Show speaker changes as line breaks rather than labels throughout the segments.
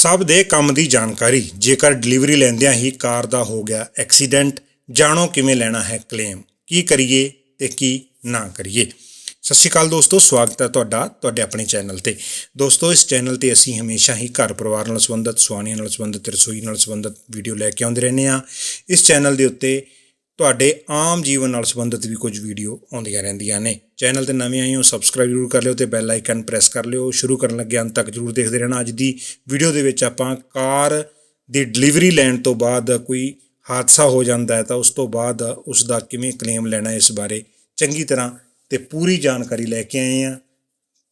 ਸਭ ਦੇ ਕੰਮ ਦੀ ਜਾਣਕਾਰੀ। ਜੇਕਰ ਡਿਲੀਵਰੀ ਲੈਂਦਿਆਂ ਹੀ ਕਾਰ ਦਾ ਹੋ ਗਿਆ ਐਕਸੀਡੈਂਟ, ਜਾਣੋ ਕਿਵੇਂ ਲੈਣਾ ਹੈ ਕਲੇਮ। ਕੀ ਕਰੀਏ ਤੇ ਕੀ ਨਾ ਕਰੀਏ। ਸਤਿ ਸ਼੍ਰੀ ਅਕਾਲ ਦੋਸਤੋ, ਸਵਾਗਤ ਹੈ ਤੁਹਾਡਾ, ਤੁਹਾਡੇ ਆਪਣੇ ਚੈਨਲ ਤੇ। ਦੋਸਤੋ, ਇਸ ਚੈਨਲ ਤੇ ਅਸੀਂ ਹਮੇਸ਼ਾ ਹੀ ਘਰ ਪਰਿਵਾਰ ਨਾਲ ਸੰਬੰਧਿਤ ਸੁਆਣੀਆਂ ਨਾਲ ਸੰਬੰਧਿਤ, ਰਸੋਈ ਨਾਲ ਸੰਬੰਧਿਤ ਵੀਡੀਓ ਲੈ ਕੇ ਆਉਂਦੇ ਰਹਿੰਦੇ ਆ ਇਸ ਚੈਨਲ ਦੇ ਉੱਤੇ ਤੁਹਾਡੇ ਆਮ ਜੀਵਨ ਨਾਲ ਸੰਬੰਧਿਤ ਵੀ ਕੁਝ ਵੀਡੀਓ ਆਉਂਦੀਆਂ ਰਹਿੰਦੀਆਂ ਨੇ। ਚੈਨਲ ਤੇ ਨਵੇਂ ਆਏ ਹੋ ਸਬਸਕ੍ਰਾਈਬ ਜ਼ਰੂਰ ਕਰ ਲਿਓ ਤੇ ਬੈਲ ਆਈਕਨ ਪ੍ਰੈਸ ਕਰ ਲਿਓ। ਸ਼ੁਰੂ ਕਰਨ ਲੱਗੇ ਅੰਤ ਤੱਕ ਜ਼ਰੂਰ ਦੇਖਦੇ ਰਹਿਣਾ। ਅੱਜ ਦੀ ਵੀਡੀਓ ਦੇ ਵਿੱਚ ਆਪਾਂ ਕਾਰ ਦੀ ਡਿਲੀਵਰੀ ਲੈਣ ਤੋਂ ਬਾਅਦ ਕੋਈ ਹਾਦਸਾ ਹੋ ਜਾਂਦਾ ਹੈ ਤਾਂ ਉਸ ਤੋਂ ਬਾਅਦ ਉਸ ਦਾ ਕਿਵੇਂ ਕਲੇਮ ਲੈਣਾ ਇਸ ਬਾਰੇ ਚੰਗੀ ਤਰ੍ਹਾਂ ਤੇ ਪੂਰੀ ਜਾਣਕਾਰੀ ਲੈ ਕੇ ਆਏ ਆ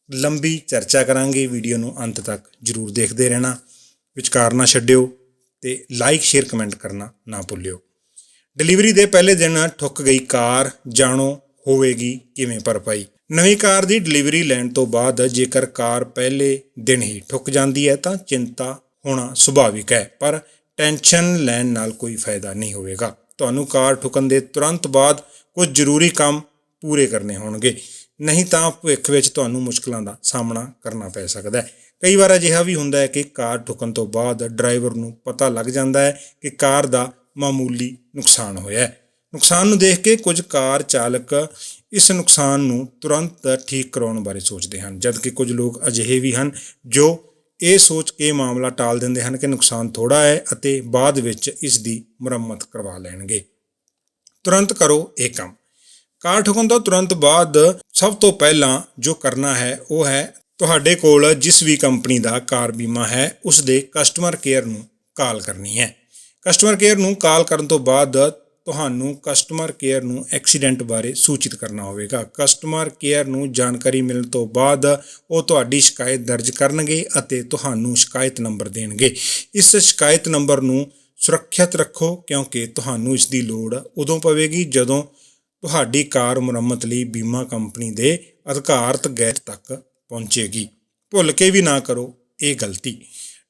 ਲੰਬੀ ਚਰਚਾ ਕਰਾਂਗੇ ਵੀਡੀਓ ਨੂੰ, ਅੰਤ ਤੱਕ ਜ਼ਰੂਰ ਦੇਖਦੇ ਰਹਿਣਾ। ਵਿਚਕਾਰ ਨਾ ਛੱਡਿਓ ਤੇ ਲਾਈਕ ਸ਼ੇਅਰ ਕਮੈਂਟ ਕਰਨਾ ਨਾ ਭੁੱਲਿਓ। ਡਿਲੀਵਰੀ ਦੇ ਪਹਿਲੇ ਦਿਨ ਠੁੱਕ ਗਈ ਕਾਰ, ਜਾਣੋ ਹੋਵੇਗੀ ਕਿਵੇਂ ਭਰਪਾਈ। ਨਵੀਂ ਕਾਰ ਦੀ ਡਿਲੀਵਰੀ ਲੈਣ ਤੋਂ ਬਾਅਦ ਜੇਕਰ ਕਾਰ ਪਹਿਲੇ ਦਿਨ ਹੀ ਠੁੱਕ ਜਾਂਦੀ ਹੈ ਤਾਂ ਚਿੰਤਾ ਹੋਣਾ ਸੁਭਾਵਿਕ ਹੈ, ਪਰ ਟੈਨਸ਼ਨ ਲੈਣ ਨਾਲ ਕੋਈ ਫਾਇਦਾ ਨਹੀਂ ਹੋਵੇਗਾ। ਤੁਹਾਨੂੰ ਕਾਰ ਠੁਕਣ ਦੇ ਤੁਰੰਤ ਬਾਅਦ ਕੁਝ ਜ਼ਰੂਰੀ ਕੰਮ ਪੂਰੇ ਕਰਨੇ ਹੋਣਗੇ। ਨਹੀਂ ਤਾਂ ਭਵਿੱਖ ਵਿੱਚ ਤੁਹਾਨੂੰ ਮੁਸ਼ਕਲਾਂ ਦਾ ਸਾਹਮਣਾ ਕਰਨਾ ਪੈ ਸਕਦਾ ਹੈ। ਕਈ ਵਾਰ ਅਜਿਹਾ ਵੀ ਹੁੰਦਾ ਹੈ ਕਿ ਕਾਰ ਠੁਕਣ ਤੋਂ ਬਾਅਦ ਡਰਾਈਵਰ ਨੂੰ ਪਤਾ ਲੱਗ ਜਾਂਦਾ ਹੈ ਕਿ ਕਾਰ ਦਾ ਮਾਮੂਲੀ ਨੁਕਸਾਨ ਹੋਇਆ ਹੈ। ਨੁਕਸਾਨ ਨੂੰ ਦੇਖ ਕੇ ਕੁਝ ਕਾਰ ਚਾਲਕ ਇਸ ਨੁਕਸਾਨ ਨੂੰ ਤੁਰੰਤ ਠੀਕ ਕਰਾਉਣ ਬਾਰੇ ਸੋਚਦੇ ਹਨ, ਜਦਕਿ ਕੁਝ ਲੋਕ ਅਜਿਹੇ ਵੀ ਹਨ ਜੋ ਇਹ ਸੋਚ ਕੇ ਮਾਮਲਾ ਟਾਲ ਦਿੰਦੇ ਹਨ ਕਿ ਨੁਕਸਾਨ ਥੋੜਾ ਹੈ ਅਤੇ ਬਾਅਦ ਵਿੱਚ ਇਸ ਦੀ ਮੁਰੰਮਤ ਕਰਵਾ ਲੈਣਗੇ। ਤੁਰੰਤ ਕਰੋ ਇਹ ਕੰਮ। ਕਾਰ ਠੁਕਣ ਤੋਂ ਤੁਰੰਤ ਬਾਅਦ ਸਭ ਤੋਂ ਪਹਿਲਾਂ ਜੋ ਕਰਨਾ ਹੈ ਉਹ ਹੈ ਤੁਹਾਡੇ ਕੋਲ ਜਿਸ ਵੀ ਕੰਪਨੀ ਦਾ ਕਾਰ ਬੀਮਾ ਹੈ, ਉਸ ਦੇ ਕਸਟਮਰ ਕੇਅਰ ਨੂੰ ਕਾਲ ਕਰਨੀ ਹੈ। ਕਸਟਮਰ ਕੇਅਰ ਨੂੰ ਕਾਲ ਕਰਨ ਤੋਂ ਬਾਅਦ ਤੁਹਾਨੂੰ ਕਸਟਮਰ ਕੇਅਰ ਨੂੰ ਐਕਸੀਡੈਂਟ ਬਾਰੇ ਸੂਚਿਤ ਕਰਨਾ ਹੋਵੇਗਾ। ਕਸਟਮਰ ਕੇਅਰ ਨੂੰ ਜਾਣਕਾਰੀ ਮਿਲਣ ਤੋਂ ਬਾਅਦ ਉਹ ਤੁਹਾਡੀ ਸ਼ਿਕਾਇਤ ਦਰਜ ਕਰਨਗੇ ਅਤੇ ਤੁਹਾਨੂੰ ਸ਼ਿਕਾਇਤ ਨੰਬਰ ਦੇਣਗੇ। ਇਸ ਸ਼ਿਕਾਇਤ ਨੰਬਰ ਨੂੰ ਸੁਰੱਖਿਅਤ ਰੱਖੋ ਕਿਉਂਕਿ ਤੁਹਾਨੂੰ ਇਸ ਦੀ ਲੋੜ ਉਦੋਂ ਪਵੇਗੀ ਜਦੋਂ ਤੁਹਾਡੀ ਕਾਰ ਮੁਰੰਮਤ ਲਈ ਬੀਮਾ ਕੰਪਨੀ ਦੇ ਅਧਿਕਾਰਤ ਗੈਰ ਤੱਕ ਪਹੁੰਚੇਗੀ। ਭੁੱਲ ਕੇ ਵੀ ਨਾ ਕਰੋ, ਇਹ ਗਲਤੀ।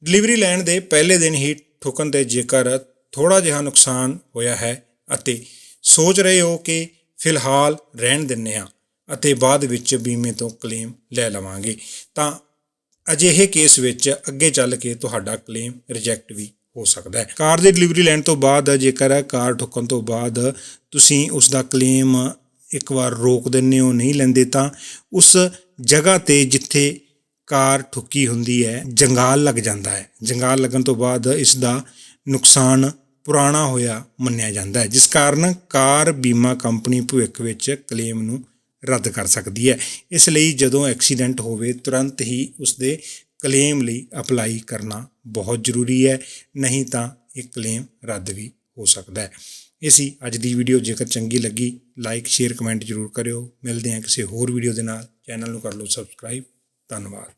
ਡਿਲੀਵਰੀ ਲੈਣ ਦੇ ਪਹਿਲੇ ਦਿਨ ਹੀ ਠੁਕਣ ਦੇ ਜੇਕਰ ਥੋੜਾ ਜਿਹਾ ਨੁਕਸਾਨ ਹੋਇਆ ਹੈ ਅਤੇ ਸੋਚ ਰਹੇ ਹੋ ਕਿ ਫਿਲਹਾਲ ਰਹਿਣ ਦਿੰਨੇ ਆ ਅਤੇ ਬਾਅਦ ਵਿੱਚ ਬੀਮੇ ਤੋਂ ਕਲੇਮ ਲੈ ਲਵਾਂਗੇ, ਤਾਂ ਅਜਿਹੇ ਕੇਸ ਵਿੱਚ ਅੱਗੇ ਚੱਲ ਕੇ ਤੁਹਾਡਾ ਕਲੇਮ ਰਿਜੈਕਟ ਵੀ ਹੋ ਸਕਦਾ ਹੈ। ਕਾਰ ਦੀ ਡਿਲੀਵਰੀ ਲੈਣ ਤੋਂ ਬਾਅਦ ਜੇਕਰ ਕਾਰ ਠੁੱਕਣ ਤੋਂ ਬਾਅਦ ਤੁਸੀਂ ਉਸ ਦਾ ਕਲੇਮ ਇੱਕ ਵਾਰ ਰੋਕ ਦਿੰਦੇ ਹੋ, ਨਹੀਂ ਲੈਂਦੇ ਤਾਂ ਉਸ ਜਗ੍ਹਾ ਤੇ ਜਿੱਥੇ ਕਾਰ ਠੁੱਕੀ ਹੁੰਦੀ ਹੈ, ਜੰਗਾਲ ਲੱਗ ਜਾਂਦਾ ਹੈ। ਜੰਗਾਲ ਲੱਗਣ ਤੋਂ ਬਾਅਦ ਇਸ ਦਾ ਨੁਕਸਾਨ ਪੁਰਾਣਾ ਹੋਇਆ ਮੰਨਿਆ ਜਾਂਦਾ ਹੈ, ਜਿਸ ਕਾਰਨ ਕਾਰ ਬੀਮਾ ਕੰਪਨੀ ਭਵਿੱਖ ਵਿੱਚ ਕਲੇਮ ਨੂੰ ਰੱਦ ਕਰ ਸਕਦੀ ਹੈ। ਇਸ ਲਈ ਜਦੋਂ ਐਕਸੀਡੈਂਟ ਹੋਵੇ, ਤੁਰੰਤ ਹੀ ਉਸ ਦੇ ਕਲੇਮ ਲਈ ਅਪਲਾਈ ਕਰਨਾ ਬਹੁਤ ਜ਼ਰੂਰੀ ਹੈ, ਨਹੀਂ ਤਾਂ ਇਹ ਕਲੇਮ ਰੱਦ ਵੀ ਹੋ ਸਕਦਾ ਹੈ। ਇਹ ਅੱਜ ਦੀ ਵੀਡੀਓ। ਜੇਕਰ ਚੰਗੀ ਲੱਗੀ, ਲਾਈਕ, ਸ਼ੇਅਰ, ਕਮੈਂਟ ਜ਼ਰੂਰ ਕਰਿਓ। ਮਿਲਦੇ ਹਾਂ ਕਿਸੇ ਹੋਰ ਵੀਡੀਓ ਦੇ ਨਾਲ। ਚੈਨਲ ਨੂੰ ਕਰ ਲਓ ਸਬਸਕ੍ਰਾਈਬ। ਧੰਨਵਾਦ।